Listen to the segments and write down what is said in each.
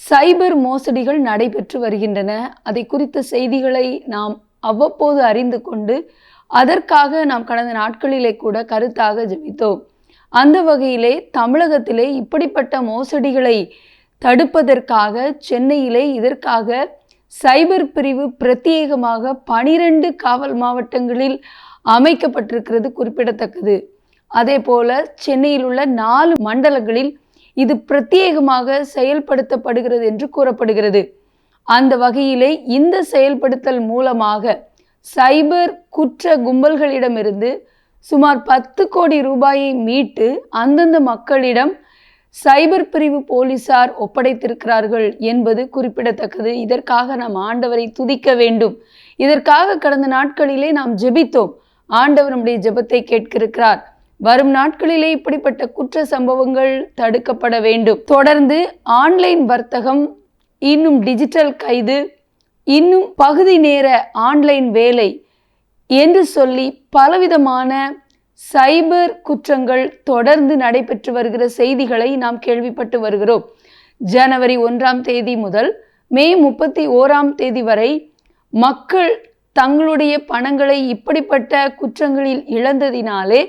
சைபர் மோசடிகள் நடைபெற்று வருகின்றன. அதை குறித்த செய்திகளை நாம் அவ்வப்போது அறிந்து கொண்டு அதற்காக நாம் கடந்த நாட்களிலே கூட கருத்தாக ஜபித்தோம். அந்த வகையிலே தமிழகத்திலே இப்படிப்பட்ட மோசடிகளை தடுப்பதற்காக சென்னையிலே இதற்காக சைபர் பிரிவு பிரத்யேகமாக பனிரெண்டு காவல் மாவட்டங்களில் அமைக்கப்பட்டிருக்கிறது குறிப்பிடத்தக்கது. அதே போல சென்னையில் உள்ள நாலு மண்டலங்களில் இது பிரத்யேகமாக செயல்படுத்தப்படுகிறது என்று கூறப்படுகிறது. அந்த வகையிலே இந்த செயல்படுத்தல் மூலமாக சைபர் குற்ற கும்பல்களிடமிருந்து சுமார் பத்து கோடி ரூபாயை மீட்டு அந்தந்த மக்களிடம் சைபர் பிரிவு போலீசார் ஒப்படைத்திருக்கிறார்கள் என்பது குறிப்பிடத்தக்கது. இதற்காக நாம் ஆண்டவரை துதிக்க வேண்டும். இதற்காக கடந்த நாட்களிலே நாம் ஜெபித்தோம். ஆண்டவர் நம்முடைய ஜெபத்தை கேட்கிருக்கிறார். வரும் நாட்களிலே இப்படிப்பட்ட குற்ற சம்பவங்கள் தடுக்கப்பட வேண்டும். தொடர்ந்து ஆன்லைன் வர்த்தகம் இன்னும் டிஜிட்டல் கைது இன்னும் பகுதி நேர ஆன்லைன் வேலை என்று சொல்லி பலவிதமான சைபர் குற்றங்கள் தொடர்ந்து நடைபெற்று வருகிற செய்திகளை நாம் கேள்விப்பட்டு வருகிறோம். ஜனவரி ஒன்றாம் தேதி முதல் மே முப்பத்தி ஓராம் தேதி வரை மக்கள் தங்களுடைய பணங்களை இப்படிப்பட்ட குற்றங்களில் இழந்ததினாலே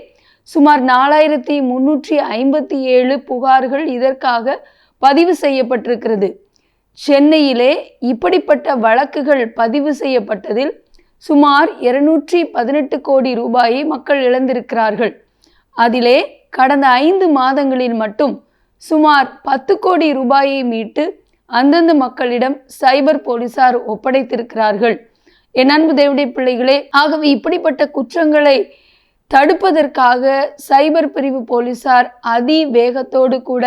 சுமார் நாலாயிரத்தி முன்னூற்றி ஐம்பத்தி ஏழு புகார்கள் இதற்காக பதிவு செய்யப்பட்டிருக்கிறது. சென்னையிலே இப்படிப்பட்ட வழக்குகள் பதிவு செய்யப்பட்டதில் சுமார் இருநூற்றி பதினெட்டு கோடி ரூபாயை மக்கள் இழந்திருக்கிறார்கள். அதிலே கடந்த ஐந்து மாதங்களில் மட்டும் சுமார் பத்து கோடி ரூபாயை மீட்டு அந்தந்த மக்களிடம் சைபர் போலீசார் ஒப்படைத்திருக்கிறார்கள். என் அன்பு தேவடைய பிள்ளைகளே ஆகவே இப்படிப்பட்ட குற்றங்களை தடுப்பதற்காக சைபர் பிரிவு போலீசார் அதி வேகத்தோடு கூட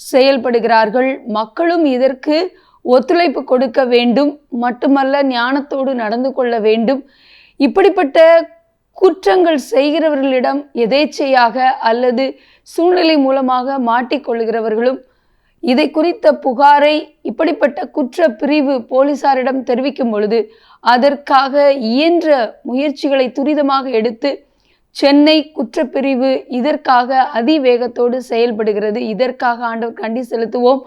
செயல்படுகிறார்கள். மக்களும் இதற்கு ஒத்துழைப்பு கொடுக்க வேண்டும். மட்டுமல்ல ஞானத்தோடு நடந்து கொள்ள வேண்டும். இப்படிப்பட்ட குற்றங்கள் செய்கிறவர்களிடம் எதேச்சையாக அல்லது சூழ்நிலை மூலமாக மாட்டிக்கொள்கிறவர்களும் இதை குறித்த புகாரை இப்படிப்பட்ட குற்ற பிரிவு போலீசாரிடம் தெரிவிக்கும் பொழுது அதற்காக இயன்ற முயற்சிகளை துரிதமாக எடுத்து சென்னை குற்றப்பிரிவு இதற்காக அதிவேகத்தோடு செயல்படுகிறது. இதற்காக ஆண்டவர் கண்டி செலுத்துவோம்.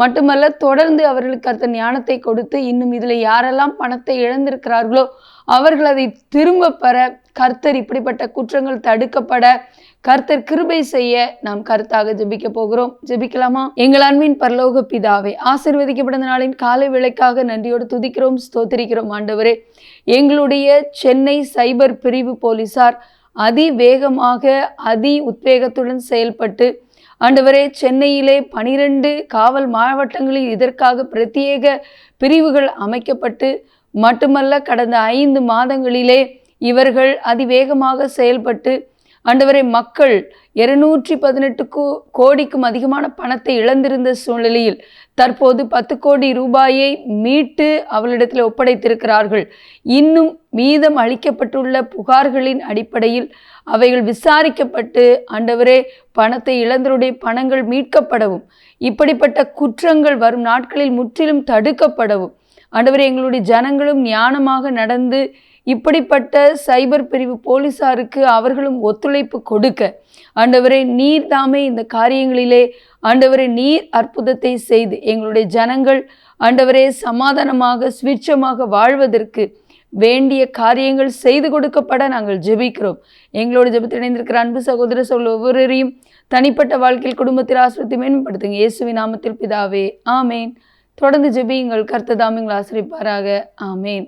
மட்டுமல்ல தொடர்ந்து அவர்களுக்கு அடுத்த ஞானத்தை கொடுத்து இன்னும் இதில் யாரெல்லாம் பணத்தை இழந்திருக்கிறார்களோ அவர்கள் அதை திரும்ப பெற கர்த்தர் இப்படிப்பட்ட குற்றங்கள் தடுக்கப்பட கர்த்தர் கிருபை செய்ய நாம் கருத்தாக ஜெபிக்க போகிறோம். ஜெபிக்கலாமா? எங்கள் அன்பின் பரலோக பிதாவே ஆசிர்வதிக்கப்பட்ட நாளின் காலை விளக்காக நன்றியோடு துதிக்கிறோம் ஸ்தோத்திரிக்கிறோம் ஆண்டவரே. எங்களுடைய சென்னை சைபர் பிரிவு போலீசார் அதிவேகமாக அதி உத்வேகத்துடன் செயல்பட்டு ஆண்டவரே சென்னையிலே பனிரெண்டு காவல் மாவட்டங்களில் இதற்காக பிரத்யேக பிரிவுகள் அமைக்கப்பட்டு மட்டுமல்ல கடந்த ஐந்து மாதங்களிலே இவர்கள் அதிவேகமாக செயல்பட்டு ஆண்டவரை மக்கள் இருநூற்றி பதினெட்டு கோ கோடிக்கும் அதிகமான பணத்தை இழந்திருந்த சூழ்நிலையில் தற்போது பத்து கோடி ரூபாயை மீட்டு அவளிடத்தில் ஒப்படைத்திருக்கிறார்கள். இன்னும் மீதம் அளிக்கப்பட்டுள்ள புகார்களின் அடிப்படையில் அவைகள் விசாரிக்கப்பட்டு ஆண்டவரே பணத்தை இழந்தருடைய பணங்கள் மீட்கப்படவும் இப்படிப்பட்ட குற்றங்கள் வரும் நாட்களில் முற்றிலும் தடுக்கப்படவும் ஆண்டவரே எங்களுடைய ஜனங்களும் ஞானமாக நடந்து இப்படிப்பட்ட சைபர் பிரிவு போலீசாருக்கு அவர்களும் ஒத்துழைப்பு கொடுக்க ஆண்டவரே நீர் தாமே இந்த காரியங்களிலே ஆண்டவரே நீர் அற்புதத்தை செய்து எங்களுடைய ஜனங்கள் ஆண்டவரே சமாதானமாக சுவிட்சமாக வாழ்வதற்கு வேண்டிய காரியங்கள் செய்து கொடுக்கப்பட நாங்கள் ஜெபிக்கிறோம். எங்களோட ஜெபத்தில் இணைந்திருக்கிற அன்பு சகோதர சொல் ஒவ்வொருவரையும் தனிப்பட்ட வாழ்க்கையில் குடும்பத்தில் ஆசிரியத்தை மேம்படுத்துங்க இயேசுவி நாமத்தில் பிதாவே ஆமேன். தொடர்ந்து ஜெபியுங்கள். கர்த்ததாமிங்கள் ஆசிரிப்பாராக. ஆமேன்.